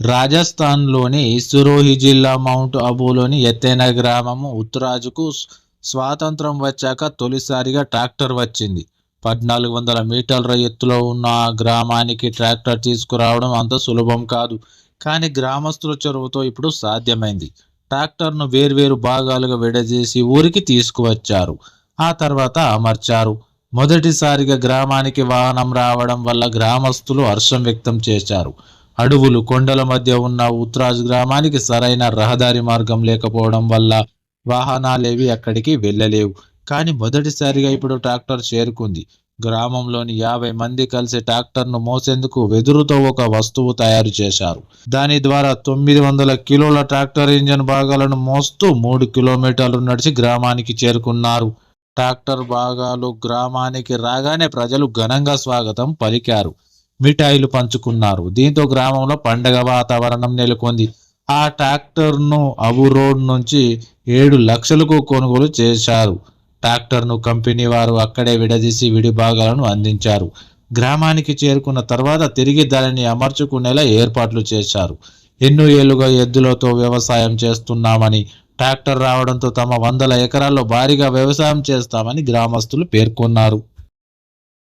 రాజస్థాన్లోని సిరోహి జిల్లా మౌంట్ అబూలోని ఎత్తైన గ్రామము ఉత్తరాజుకు స్వాతంత్రం వచ్చాక తొలిసారిగా ట్రాక్టర్ వచ్చింది. పద్నాలుగు వందల మీటర్ల ఎత్తులో ఉన్న ఆ గ్రామానికి ట్రాక్టర్ తీసుకురావడం అంత సులభం కాదు. కానీ గ్రామస్తుల చొరవతో ఇప్పుడు సాధ్యమైంది. ట్రాక్టర్ను వేర్వేరు భాగాలుగా విడదీసి ఊరికి తీసుకువచ్చారు. ఆ తర్వాత అమర్చారు. మొదటిసారిగా గ్రామానికి వాహనం రావడం వల్ల గ్రామస్తులు హర్షం వ్యక్తం చేశారు. అడవులు కొండల మధ్య ఉన్న ఉత్రాజ్ గ్రామానికి సరైన రహదారి మార్గం లేకపోవడం వల్ల వాహనాలేవి అక్కడికి వెళ్ళలేవు. కానీ మొదటిసారిగా ఇప్పుడు ట్రాక్టర్ చేరుకుంది. గ్రామంలోని యాభై మంది కలిసి ట్రాక్టర్ను మోసేందుకు వెదురుతో ఒక వస్తువు తయారు చేశారు. దాని ద్వారా తొమ్మిది వందల కిలోల ట్రాక్టర్ ఇంజన్ భాగాలను మోస్తూ మూడు కిలోమీటర్లు నడిచి గ్రామానికి చేరుకున్నారు. ట్రాక్టర్ భాగాలు గ్రామానికి రాగానే ప్రజలు ఘనంగా స్వాగతం పలికారు. మిఠాయిలు పంచుకున్నారు. దీంతో గ్రామంలో పండగ వాతావరణం నెలకొంది. ఆ ట్రాక్టర్ను అబు రోడ్ నుంచి ఏడు లక్షలకు కొనుగోలు చేశారు. ట్రాక్టర్ను కంపెనీ వారు అక్కడే విడదీసి విడి భాగాలను అందించారు. గ్రామానికి చేరుకున్న తర్వాత తిరిగి దానిని అమర్చుకునేలా ఏర్పాట్లు చేశారు. ఎన్నో ఏళ్ళుగా ఎద్దులతో వ్యవసాయం చేస్తున్నామని ట్రాక్టర్ రావడంతో తమ వందల ఎకరాల్లో భారీగా వ్యవసాయం చేస్తామని గ్రామస్తులు పేర్కొన్నారు.